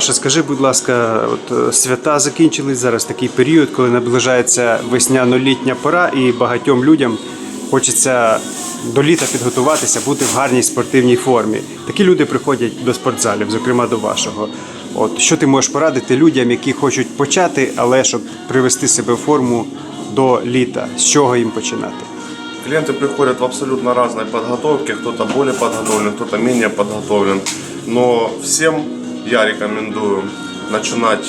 Ще скажи, будь ласка, от е, свята закінчились зараз такий період, коли наближається весняно-літня пора, і багатьом людям хочеться до літа підготуватися, бути в гарній спортивній формі. Такі люди приходять до спортзалів, зокрема до вашого. От що ти можеш порадити людям, які хочуть почати, але щоб привести себе в форму до літа, з чого їм починати? Клиенты приходят в абсолютно разной подготовке, кто-то более подготовлен, кто-то менее подготовлен. Но всем я рекомендую начинать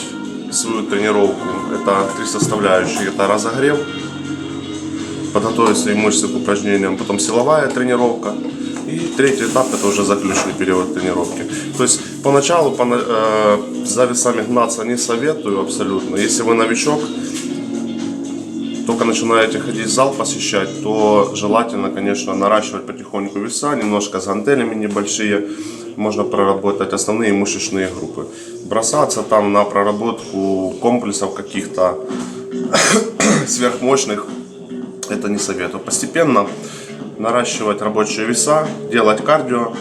свою тренировку. Это три составляющие. Это разогрев, подготовить свои мышцы к упражнениям, потом силовая тренировка. И третий этап это уже заключительный период тренировки. То есть поначалу по, э, за весами гнаться не советую абсолютно. Если вы новичок, только начинаете ходить в зал посещать, то желательно, конечно, наращивать потихоньку веса, немножко с гантелями небольшие, можно проработать основные мышечные группы. Бросаться там на проработку комплексов каких-то сверхмощных, это не советую. Постепенно наращивать рабочие веса, делать кардио,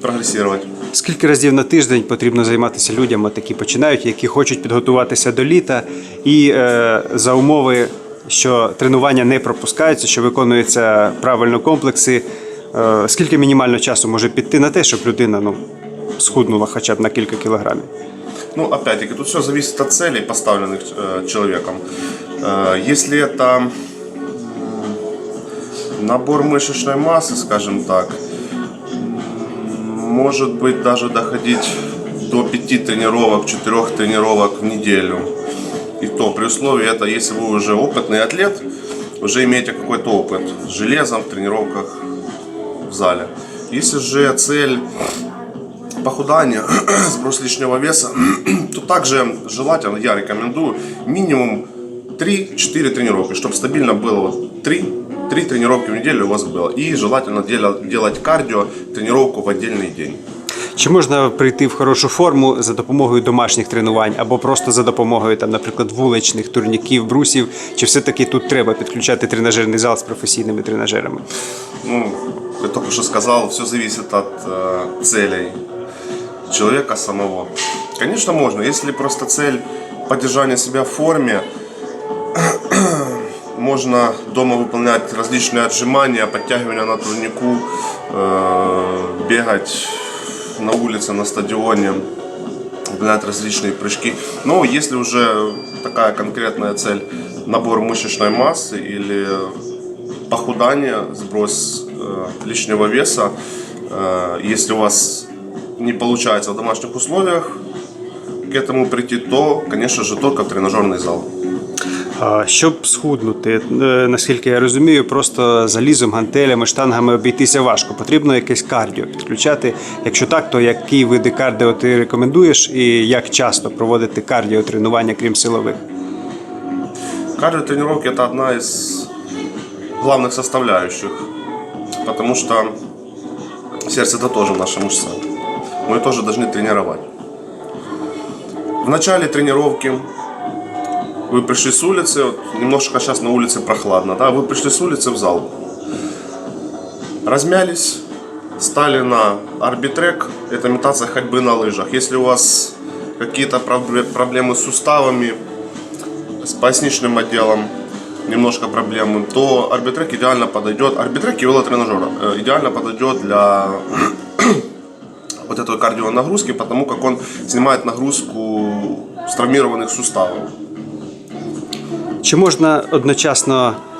прогрессировать. Скільки разів на тиждень потрібно займатися людям, от які починають, які хочуть підготуватися до літа, і е, за умови, що тренування не пропускаються, що виконуються правильно комплекси. Е, скільки мінімально часу може піти на те, щоб людина ну, схуднула хоча б на кілька кілограмів? Ну, опять-таки, тут все зависит от целей, поставленных э, человеком. Э, если это м, набор мышечной массы, скажем так, м, может быть даже доходить до 5 тренировок, 4 тренировок в неделю. И то при условии это, если вы уже опытный атлет, уже имеете какой-то опыт с железом в тренировках в зале. Если же цель похудание, сброс лишнего веса, то также желательно, я рекомендую, минимум 3-4 тренировки, чтобы стабильно было вот 3, 3 тренировки в неделю у вас было. И желательно дела- делать кардио, тренировку в отдельный день. Чи можна прийти в хорошу форму за допомогою домашніх тренувань або просто за допомогою, там, наприклад, вуличних турніків, брусів? Чи все-таки тут треба підключати тренажерний зал з професійними тренажерами? Ну, я только что сказал, все зависит от э, целей человека самого. Конечно, можно, если просто цель поддержания себя в форме, можно дома выполнять различные отжимания, подтягивания на турнику, э, бегать на улице, на стадионе, выполнять различные прыжки. Но если уже такая конкретная цель, набор мышечной массы или похудание, сброс э, лишнего веса, э, если у вас не получается в домашних условиях к этому прийти, то, конечно же, только в тренажерный зал. А, Щоб схуднути, е, наскільки я розумію, просто залізом, гантелями, штангами обійтися важко. Потрібно якесь кардіо підключати. Якщо так, то які види кардіо ти рекомендуєш і як часто проводити кардіо тренування, крім силових? Кардиотренировки это одна из Главных составляющих, потому что сердце это тоже наша мышца. Мы тоже должны тренировать. В начале тренировки вы пришли с улицы, вот немножко сейчас на улице прохладно, да, вы пришли с улицы в зал, размялись, стали на арбитрек, это имитация ходьбы на лыжах. Если у вас какие-то пробле- проблемы с суставами, с поясничным отделом немножко проблемы, то арбитрек идеально подойдет. Арбитрек и велотренажер э, идеально подойдет для вот этой кардионагрузки, потому как он снимает нагрузку с травмированных суставов. Чи можна одночасно, е,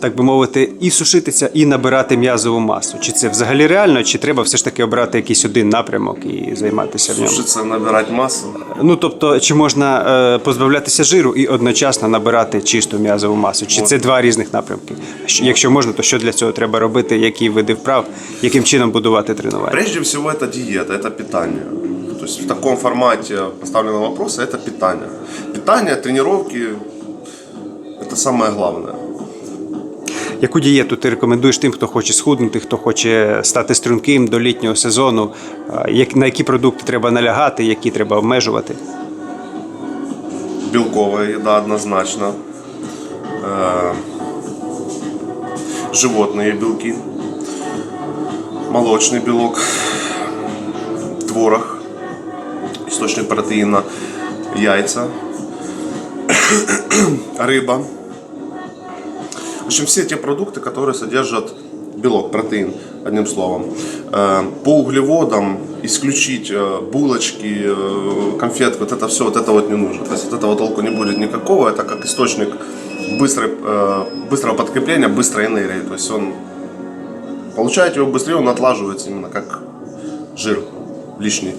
так би мовити, і сушитися, і набирати м'язову масу? Чи це взагалі реально, чи треба все ж таки обрати якийсь один напрямок і займатися в ньому? Сушиться, набирать массу. Ну тобто, чи можна е, позбавлятися жиру і одночасно набирати чисту м'язову масу? Чи це два різних напрямки? Що- Якщо можна, то що для цього треба робити? Які види вправ, яким чином будувати тренування? Прежде всего это диета, это питание. То есть в таком формате поставленного вопроса это питание. Питание, тренировки – это самое главное. Яку дієту ти рекомендуєш тим, хто хоче схуднути, хто хоче стати струнким до літнього сезону? Е, як- На які продукти треба налягати, які треба обмежувати? белковая еда однозначно, Э, животные белки, молочный белок, творог, источник протеина, яйца, рыба. В общем, все те продукты, которые содержат белок, протеин, одним словом. Э, По углеводам исключить э, булочки, э, конфетки, вот это все, вот это вот не нужно. То есть от этого толку не будет никакого. Это как источник быстрой, быстрого подкрепления, быстрой энергии. То есть он получаете его быстрее, он отлаживается именно как жир лишний.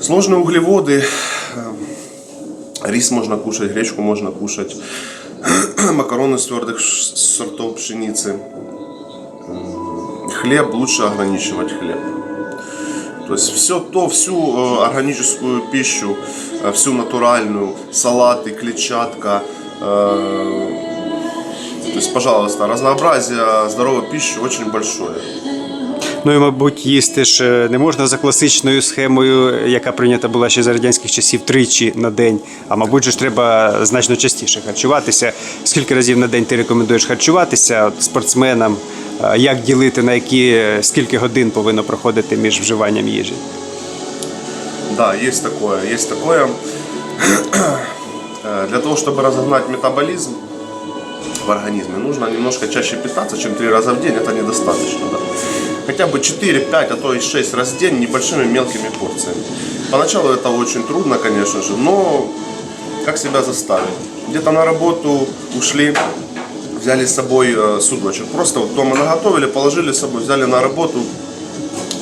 Сложные углеводы, рис можно кушать, гречку можно кушать, макароны с твердых сортов пшеницы. Хлеб лучше ограничивать хлеб. То есть все то, всю э, органическую пищу, э, всю натуральную, салаты, клетчатка, э, то есть, пожалуйста, разнообразие здоровой пищи очень большое. Ну і, мабуть, їсти ж е, не можна за класичною схемою, яка прийнята була ще за радянських часів тричі на день. А мабуть, же ж треба значно частіше харчуватися. Скільки разів на день ти рекомендуєш харчуватися от, спортсменам? Е, Як ділити на які е, скільки годин повинно проходити між вживанням їжі? Да, есть такое, есть такое. Э, Для того, чтобы разогнать метаболизм в организме, нужно немножко чаще питаться, чем три раза в день. Это недостаточно. Да? Хотя бы 4, 5, а то и 6 раз в день небольшими мелкими порциями. Поначалу это очень трудно, конечно же, но как себя заставить? Где-то на работу ушли, взяли с собой э, судочек. Просто вот дома наготовили, положили с собой, взяли на работу,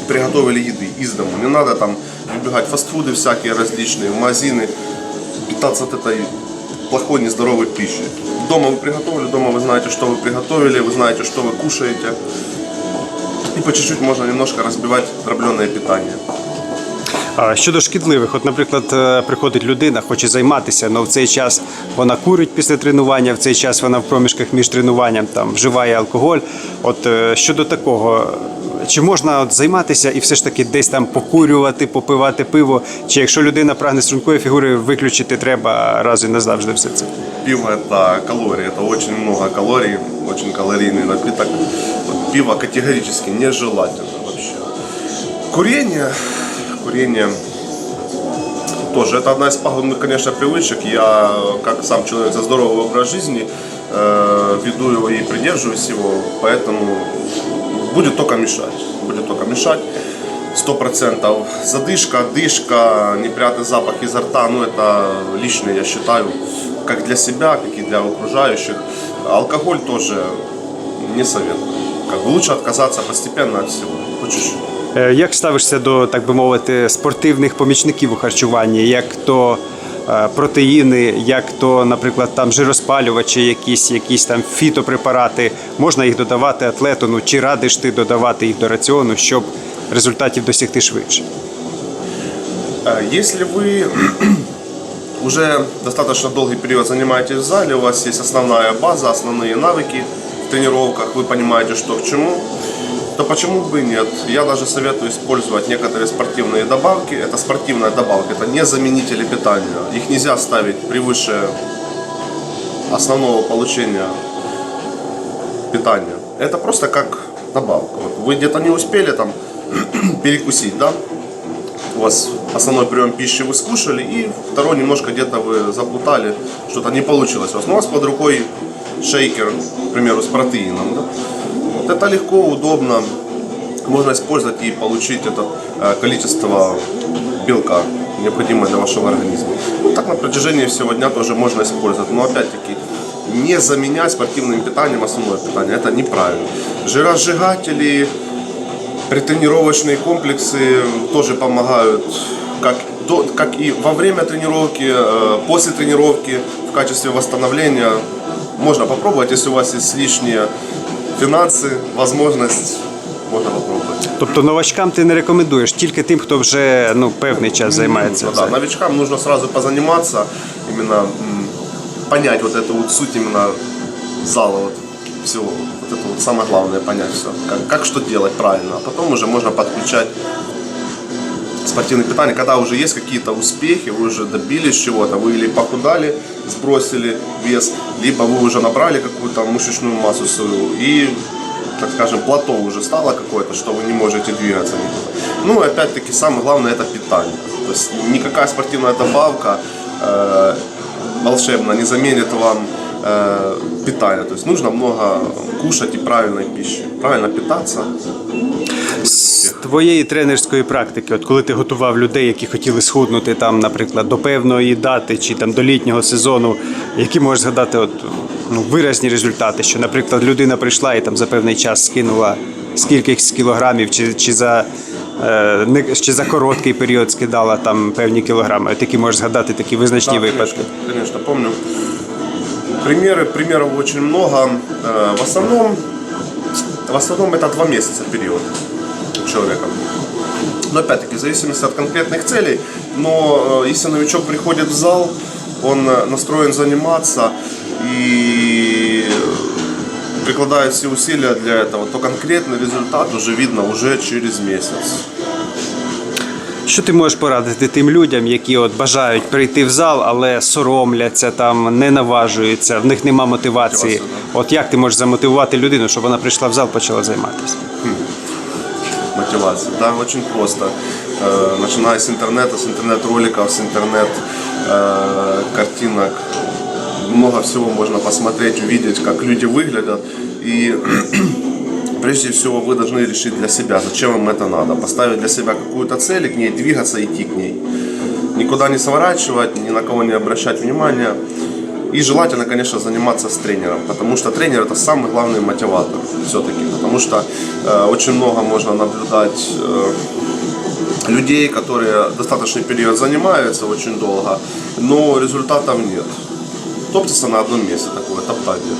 приготовили еды из дому. Не надо там выбегать фастфуды всякие различные, в магазины, питаться от этой плохой, нездоровой пищей. Дома вы приготовили, дома вы знаете, что вы приготовили, вы знаете, что вы кушаете. И по чуть-чуть можно немножко разбивать дробленое питание. А щодо шкідливих, от, наприклад, е, приходить людина, хоче займатися, але в цей час вона курить після тренування, в цей час вона в проміжках між тренуванням там вживає алкоголь. От е, щодо такого, чи можна от займатися і все ж таки десь там покурювати, попивати пиво? Чи якщо людина прагне стрункої фігури, виключити треба раз і назавжди все це? Пиво это калории, это очень много калорий, очень калорийный напиток. Вот пиво категорически нежелательно вообще. Курение, курение тоже это одна из пагубных, конечно, привычек. Я, как сам человек за здоровый образ жизни, э, веду его и придерживаюсь его, поэтому будет только мешать. Будет только мешать. Сто процентов задышка, дышка, неприятный запах изо рта, ну это личное, я считаю, как для себя, как и для окружающих. Алкоголь тоже не советую. Как бы лучше отказаться постепенно от всего, по чуть-чуть. Е, Як ставишся до, так би мовити, спортивних помічників у харчуванні, як то е, протеїни, як то, наприклад, там жироспалювачі, якісь, якісь там фітопрепарати, можна їх додавати атлету, ну чи радиш ти додавати їх до раціону, щоб результатів досягти швидше? Э, Если вы уже достаточно долгий период занимаетесь в зале, у вас есть основная база, основные навыки в тренировках, вы понимаете, что к чему, то почему бы и нет? Я даже советую использовать некоторые спортивные добавки. Это спортивная добавка, это не заменители питания. Их нельзя ставить превыше основного получения питания. Это просто как добавка. Вот вы где-то не успели там перекусить, да? у вас основной прием пищи вы скушали, и второй немножко где-то вы заплутали, что-то не получилось у вас. Но у вас под рукой шейкер, к примеру, с протеином. Да? Вот это легко, удобно. Можно использовать и получить это э, количество белка, необходимое для вашего организма. Ну, так на протяжении всего дня тоже можно использовать. Но опять-таки, не заменять спортивным питанием основное питание. Это неправильно. Жиросжигатели, Предтренировочные комплексы тоже помогают как, до, как и во время тренировки, э, после тренировки в качестве восстановления. Можно попробовать, если у вас есть лишние финансы, возможность, можно попробовать. Тобто новачкам ти не рекомендуєш, тільки тим, хто вже ну, певний час займається. Ну да, новичкам нужно сразу позаниматься, именно м, понять вот эту вот суть именно зала вот всего. Вот это вот самое главное понять все. Как, как что делать правильно. А потом уже можно подключать спортивное питание, когда уже есть какие-то успехи, вы уже добились чего-то, вы или похудали, сбросили вес, либо вы уже набрали какую-то мышечную массу свою и так скажем, плато уже стало какое-то, что вы не можете двигаться никуда. Ну, опять-таки, самое главное, это питание. То есть никакая спортивная добавка э, волшебно не заменит вам э, питание. То есть нужно много кушать и правильной пищи. Правильно питаться. З твоєї тренерської практики, от коли ти готував людей, які хотіли схуднути там, наприклад, до певної дати чи там до літнього сезону, які можеш згадати от, ну, виразні результати, що, наприклад, людина прийшла і там за певний час скинула скількись кілограмів, чи, чи за. е, не- Чи за короткий період скидала там певні кілограми. От які можеш згадати такі визначні Да, випадки. конечно, помню. Примеры, примеров очень много. Э, В основном, в основном это два месяца период у человека. Но опять-таки, в зависимости от конкретных целей. Но э, если новичок приходит в зал, он э, настроен заниматься и прикладает все усилия для этого, то конкретный результат уже видно уже через месяц. Що ти можеш порадити тим людям, які от бажають прийти в зал, але соромляться там, не наважуються, в них нема мотивації. От як ти можеш замотивувати людину, щоб вона прийшла в зал, почала займатися? мотивация. Да, очень просто. Э, Начиная с интернета, с интернет-роликов, с интернет-картинок. Много всего можно посмотреть, увидеть, как люди выглядят. И прежде всего вы должны решить для себя, зачем вам это надо. Поставить для себя какую-то цель к ней двигаться, идти к ней. Никуда не сворачивать, ни на кого не обращать внимания. И желательно, конечно, заниматься с тренером, потому что тренер это самый главный мотиватор все-таки, потому что э, очень много можно наблюдать э, людей, которые достаточный период занимаются очень долго, но результатов нет. Топтится на одном месте такое, топтание.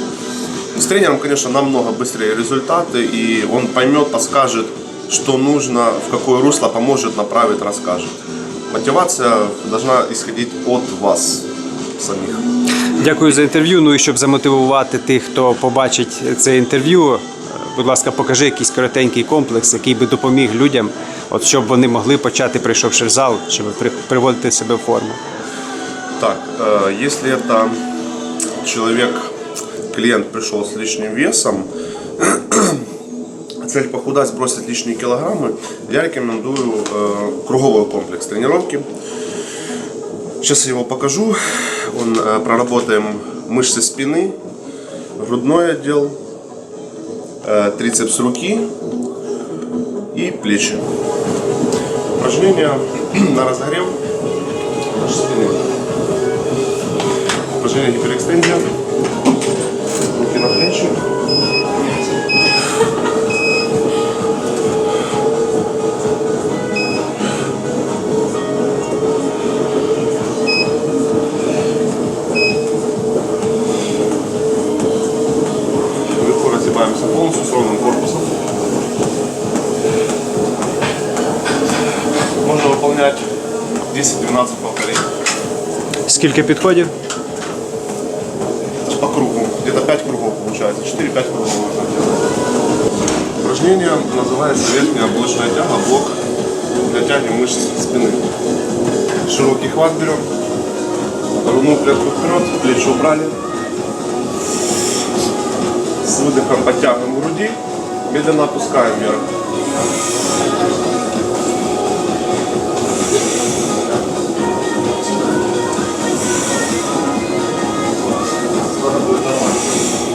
С тренером, конечно, намного быстрее результаты, и он поймет, подскажет, что нужно, в какое русло поможет, направит, расскажет. Мотивация должна исходить от вас самих. Дякую за інтерв'ю. Ну і щоб замотивувати тих, хто побачить це інтерв'ю, е, будь ласка, покажи якийсь коротенький комплекс, який би допоміг людям, от щоб вони могли почати, прийшовши в зал, щоб при- приводити себе в форму. Так, э, если это человек, клиент пришел с лишним весом, цель похудать, сбросить лишние килограммы, я рекомендую э, круговой комплекс тренировки. Сейчас я его покажу. Он, э, проработаем мышцы спины, грудной отдел, э, трицепс руки и плечи. Упражнения на разогрев нашей спины. Упражнение гиперэкстензия. Руки на плечи. Вверху разгибаемся полностью с ровным корпусом. Можно выполнять 10-12 повторений. Скільки підходів? 4-5 кругов можно делать. Упражнение называется верхняя блочная тяга, блок для тяги мышц спины. Широкий хват берем. Грудную клетку вперед, плечи убрали. С выдохом подтягиваем груди, медленно опускаем вверх.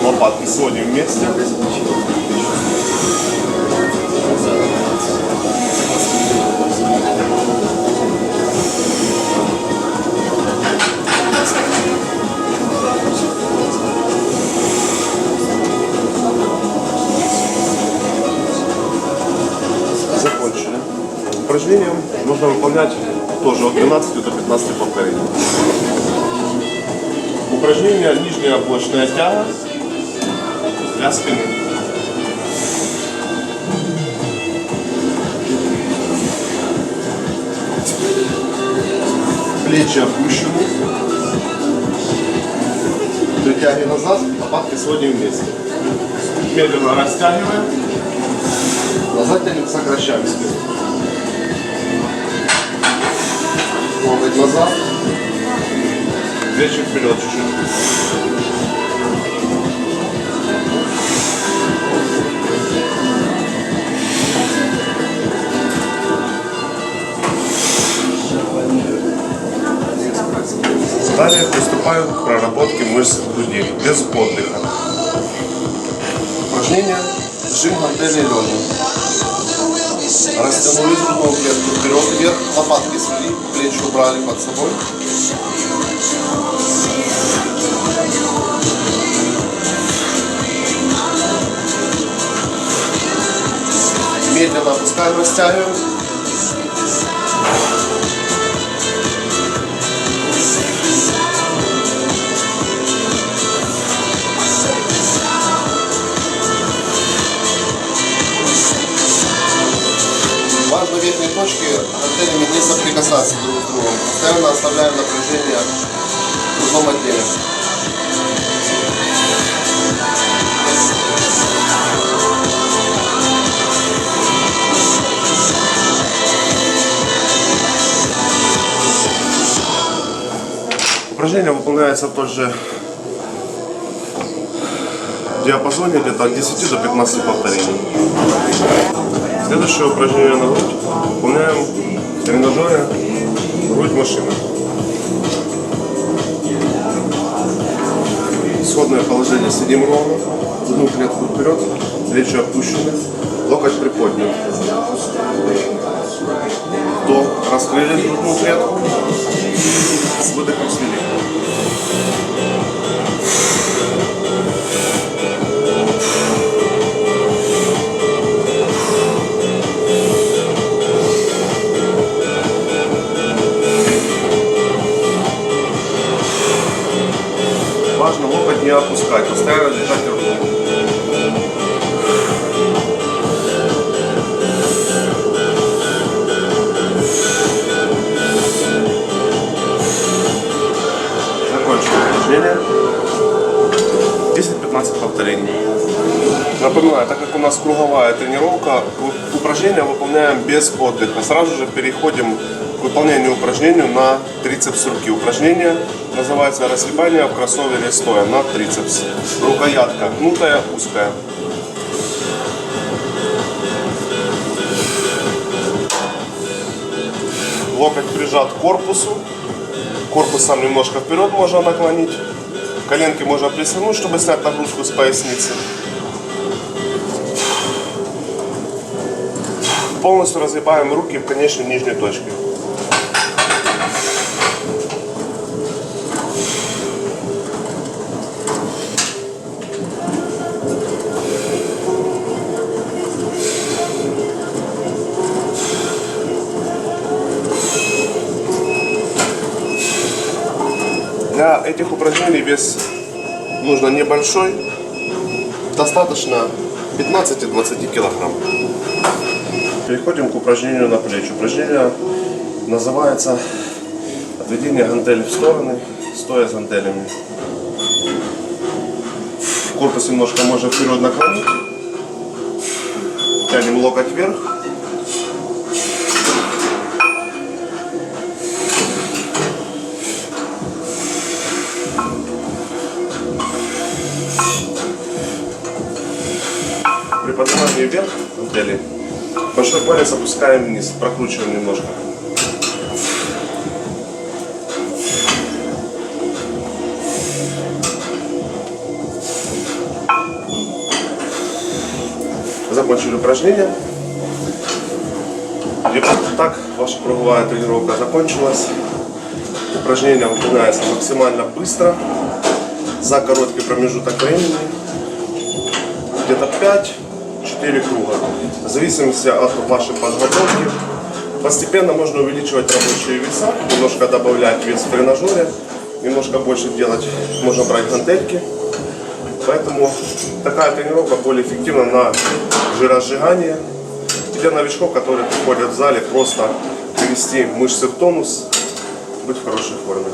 Лопатки сводим вместе. Закончили. Упражнение нужно выполнять тоже от 12 до 15 повторений. Упражнение нижняя блочная тяга для спины. Плечи опущены. При тяге назад лопатки сводим вместе. Медленно растягиваем. Назад тянем, сокращаем спину. Локоть назад. Плечи вперед чуть-чуть. Далее приступаю к проработке мышц груди без отдыха. Упражнение жим гантели лежа. Растянули грудную клетку вперед вверх, лопатки свели, плечи убрали под собой. Медленно опускаем, растягиваем. Соприкасаться друг с другом. Постоянно оставляем напряжение в грудном отделе. Упражнение выполняется в тот же диапазоне где-то от 10 до 15 повторений. Следующее упражнение на грудь выполняем тренажере грудь машины. Исходное положение сидим ровно, одну клетку вперед, плечи опущены, локоть приподнят. До раскрыли грудную клетку, с выдохом свели. Не опускать, постоянно держать руку. Закончили упражнение. 10-15 повторений. Напоминаю, так как у нас круговая тренировка, упражнения выполняем без отдыха. Сразу же переходим к выполнению упражнений на трицепс руки. Упражнение называется разгибание в кроссовере стоя на трицепс. Рукоятка гнутая, узкая. Локоть прижат к корпусу. Корпусом немножко вперед можно наклонить. Коленки можно присогнуть, чтобы снять нагрузку с поясницы. Полностью разгибаем руки в конечной нижней точке. Для этих упражнений вес нужно небольшой, достаточно 15-20 килограмм. Переходим к упражнению на плечи. Упражнение называется отведение гантелей в стороны, стоя с гантелями. Корпус немножко можно вперед наклонить. Тянем локоть вверх. При поднимании вверх гантели большой палец опускаем вниз, прокручиваем немножко. Закончили упражнение. И вот так ваша круговая тренировка закончилась. Упражнение выполняется максимально быстро, за короткий промежуток времени где-то 5-4 круга. В зависимости от вашей подготовки. Постепенно можно увеличивать рабочие веса, немножко добавлять вес в тренажере, немножко больше делать, можно брать гантельки. Поэтому такая тренировка более эффективна на жиросжигание. И для новичков, которые приходят в зале, просто привести мышцы в тонус, быть в хорошей форме.